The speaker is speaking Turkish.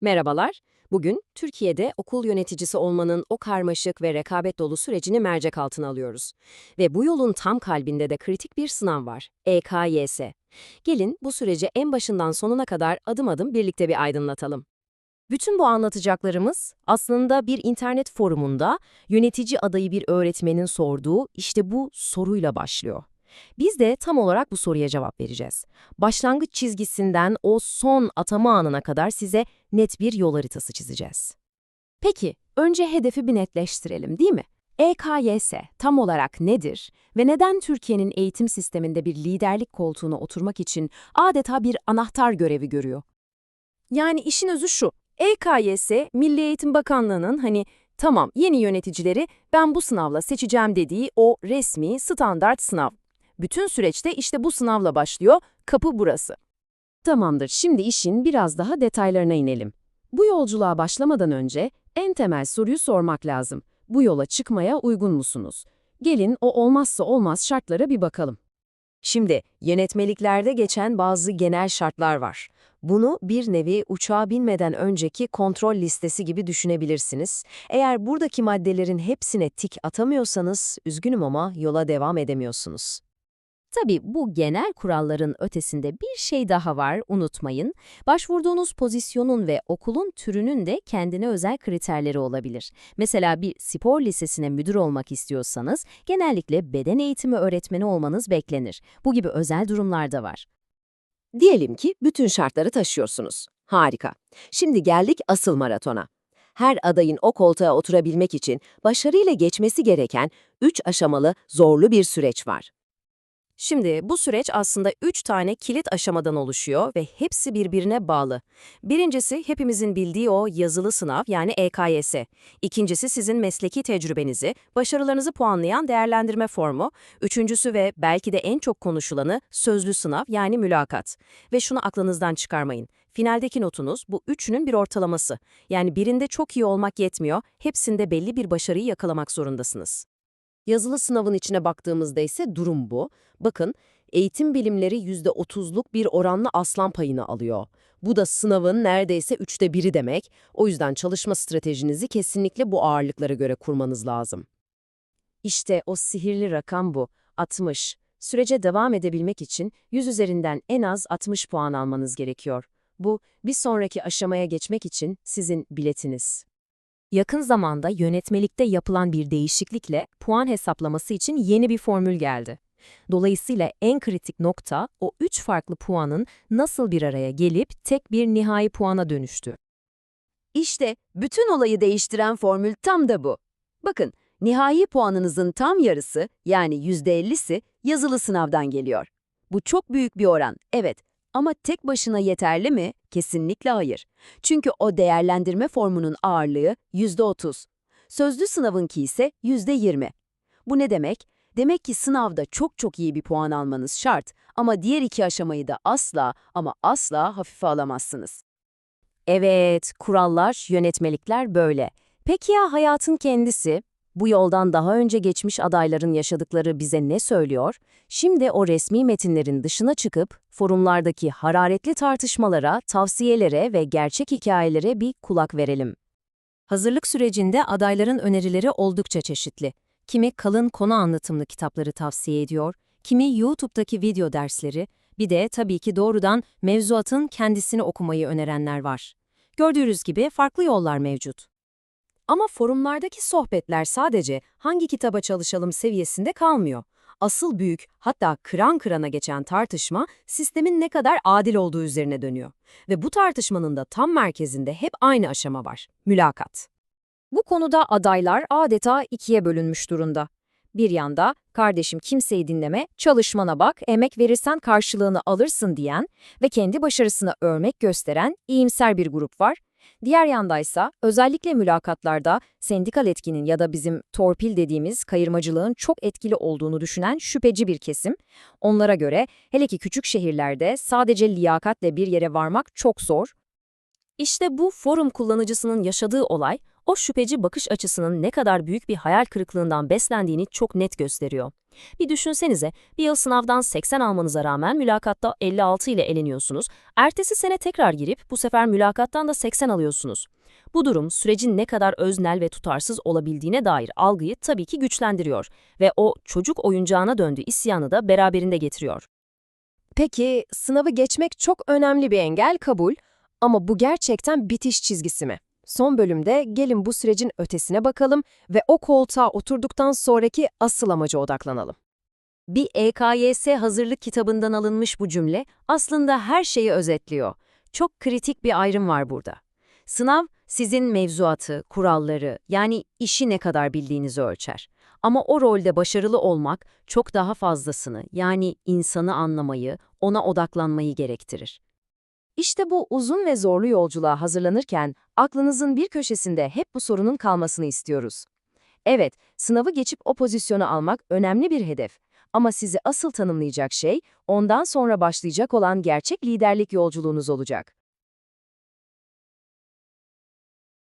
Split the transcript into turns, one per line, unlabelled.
Merhabalar. Bugün Türkiye'de okul yöneticisi olmanın o karmaşık ve rekabet dolu sürecini mercek altına alıyoruz. Ve bu yolun tam kalbinde de kritik bir sınav var. EKYS. Gelin bu süreci en başından sonuna kadar adım adım birlikte bir aydınlatalım. Bütün bu anlatacaklarımız aslında bir internet forumunda yönetici adayı bir öğretmenin sorduğu işte bu soruyla başlıyor. Biz de tam olarak bu soruya cevap vereceğiz. Başlangıç çizgisinden o son atama anına kadar size net bir yol haritası çizeceğiz. Peki, önce hedefi bir netleştirelim değil mi? EKYS tam olarak nedir ve neden Türkiye'nin eğitim sisteminde bir liderlik koltuğuna oturmak için adeta bir anahtar görevi görüyor? Yani işin özü şu, EKYS, Milli Eğitim Bakanlığı'nın hani tamam yeni yöneticileri ben bu sınavla seçeceğim dediği o resmi standart sınav. Bütün süreçte işte bu sınavla başlıyor, kapı burası. Tamamdır, şimdi işin biraz daha detaylarına inelim. Bu yolculuğa başlamadan önce en temel soruyu sormak lazım. Bu yola çıkmaya uygun musunuz? Gelin o olmazsa olmaz şartlara bir bakalım. Şimdi yönetmeliklerde geçen bazı genel şartlar var. Bunu bir nevi uçağa binmeden önceki kontrol listesi gibi düşünebilirsiniz. Eğer buradaki maddelerin hepsine tik atamıyorsanız üzgünüm ama yola devam edemiyorsunuz. Tabii bu genel kuralların ötesinde bir şey daha var, unutmayın. Başvurduğunuz pozisyonun ve okulun türünün de kendine özel kriterleri olabilir. Mesela bir spor lisesine müdür olmak istiyorsanız genellikle beden eğitimi öğretmeni olmanız beklenir. Bu gibi özel durumlar da var. Diyelim ki bütün şartları taşıyorsunuz. Harika. Şimdi geldik asıl maratona. Her adayın o koltuğa oturabilmek için başarıyla geçmesi gereken 3 aşamalı zorlu bir süreç var. Şimdi bu süreç aslında üç tane kilit aşamadan oluşuyor ve hepsi birbirine bağlı. Birincisi hepimizin bildiği o yazılı sınav yani EKYS. İkincisi sizin mesleki tecrübenizi, başarılarınızı puanlayan değerlendirme formu. Üçüncüsü ve belki de en çok konuşulanı sözlü sınav yani mülakat. Ve şunu aklınızdan çıkarmayın. Finaldeki notunuz bu üçünün bir ortalaması. Yani birinde çok iyi olmak yetmiyor, hepsinde belli bir başarıyı yakalamak zorundasınız. Yazılı sınavın içine baktığımızda ise durum bu. Bakın, eğitim bilimleri %30'luk bir oranlı aslan payını alıyor. Bu da sınavın neredeyse üçte biri demek. O yüzden çalışma stratejinizi kesinlikle bu ağırlıklara göre kurmanız lazım. İşte o sihirli rakam bu, 60. Sürece devam edebilmek için 100 üzerinden en az 60 puan almanız gerekiyor. Bu, bir sonraki aşamaya geçmek için sizin biletiniz. Yakın zamanda yönetmelikte yapılan bir değişiklikle puan hesaplaması için yeni bir formül geldi. Dolayısıyla en kritik nokta o üç farklı puanın nasıl bir araya gelip tek bir nihai puana dönüştü. İşte bütün olayı değiştiren formül tam da bu. Bakın, nihai puanınızın tam yarısı yani %50'si yazılı sınavdan geliyor. Bu çok büyük bir oran, evet. Ama tek başına yeterli mi? Kesinlikle hayır. Çünkü o değerlendirme formunun ağırlığı %30. Sözlü sınavınki ise %20. Bu ne demek? Demek ki sınavda çok çok iyi bir puan almanız şart ama diğer iki aşamayı da asla ama asla hafife alamazsınız. Evet, kurallar, yönetmelikler böyle. Peki ya hayatın kendisi? Bu yoldan daha önce geçmiş adayların yaşadıkları bize ne söylüyor? Şimdi o resmi metinlerin dışına çıkıp forumlardaki hararetli tartışmalara, tavsiyelere ve gerçek hikayelere bir kulak verelim. Hazırlık sürecinde adayların önerileri oldukça çeşitli. Kimi kalın konu anlatımlı kitapları tavsiye ediyor, kimi YouTube'daki video dersleri, bir de tabii ki doğrudan mevzuatın kendisini okumayı önerenler var. Gördüğünüz gibi farklı yollar mevcut. Ama forumlardaki sohbetler sadece hangi kitaba çalışalım seviyesinde kalmıyor. Asıl büyük, hatta kıran kırana geçen tartışma sistemin ne kadar adil olduğu üzerine dönüyor. Ve bu tartışmanın da tam merkezinde hep aynı aşama var, mülakat. Bu konuda adaylar adeta ikiye bölünmüş durumda. Bir yanda, kardeşim kimseyi dinleme, çalışmana bak, emek verirsen karşılığını alırsın diyen ve kendi başarısını örmek gösteren iyimser bir grup var. Diğer yandaysa özellikle mülakatlarda sendikal etkinin ya da bizim torpil dediğimiz kayırmacılığın çok etkili olduğunu düşünen şüpheci bir kesim. Onlara göre hele ki küçük şehirlerde sadece liyakatle bir yere varmak çok zor. İşte bu forum kullanıcısının yaşadığı olay
o şüpheci bakış açısının ne kadar büyük bir hayal kırıklığından beslendiğini çok net gösteriyor. Bir düşünsenize, bir yıl sınavdan 80 almanıza rağmen mülakatta 56 ile eleniyorsunuz. Ertesi sene tekrar girip bu sefer mülakattan da 80 alıyorsunuz. Bu durum sürecin ne kadar öznel ve tutarsız olabildiğine dair algıyı tabii ki güçlendiriyor ve o çocuk oyuncağına döndüğü isyanı da beraberinde getiriyor.
Peki, sınavı geçmek çok önemli bir engel kabul ama bu gerçekten bitiş çizgisi mi? Son bölümde gelin bu sürecin ötesine bakalım ve o koltuğa oturduktan sonraki asıl amaca odaklanalım.
Bir EKYS hazırlık kitabından alınmış bu cümle aslında her şeyi özetliyor. Çok kritik bir ayrım var burada. Sınav sizin mevzuatı, kuralları yani işi ne kadar bildiğinizi ölçer. Ama o rolde başarılı olmak çok daha fazlasını yani insanı anlamayı, ona odaklanmayı gerektirir.
İşte bu uzun ve zorlu yolculuğa hazırlanırken aklınızın bir köşesinde hep bu sorunun kalmasını istiyoruz. Evet, sınavı geçip o pozisyonu almak önemli bir hedef. Ama sizi asıl tanımlayacak şey, ondan sonra başlayacak olan gerçek liderlik yolculuğunuz olacak.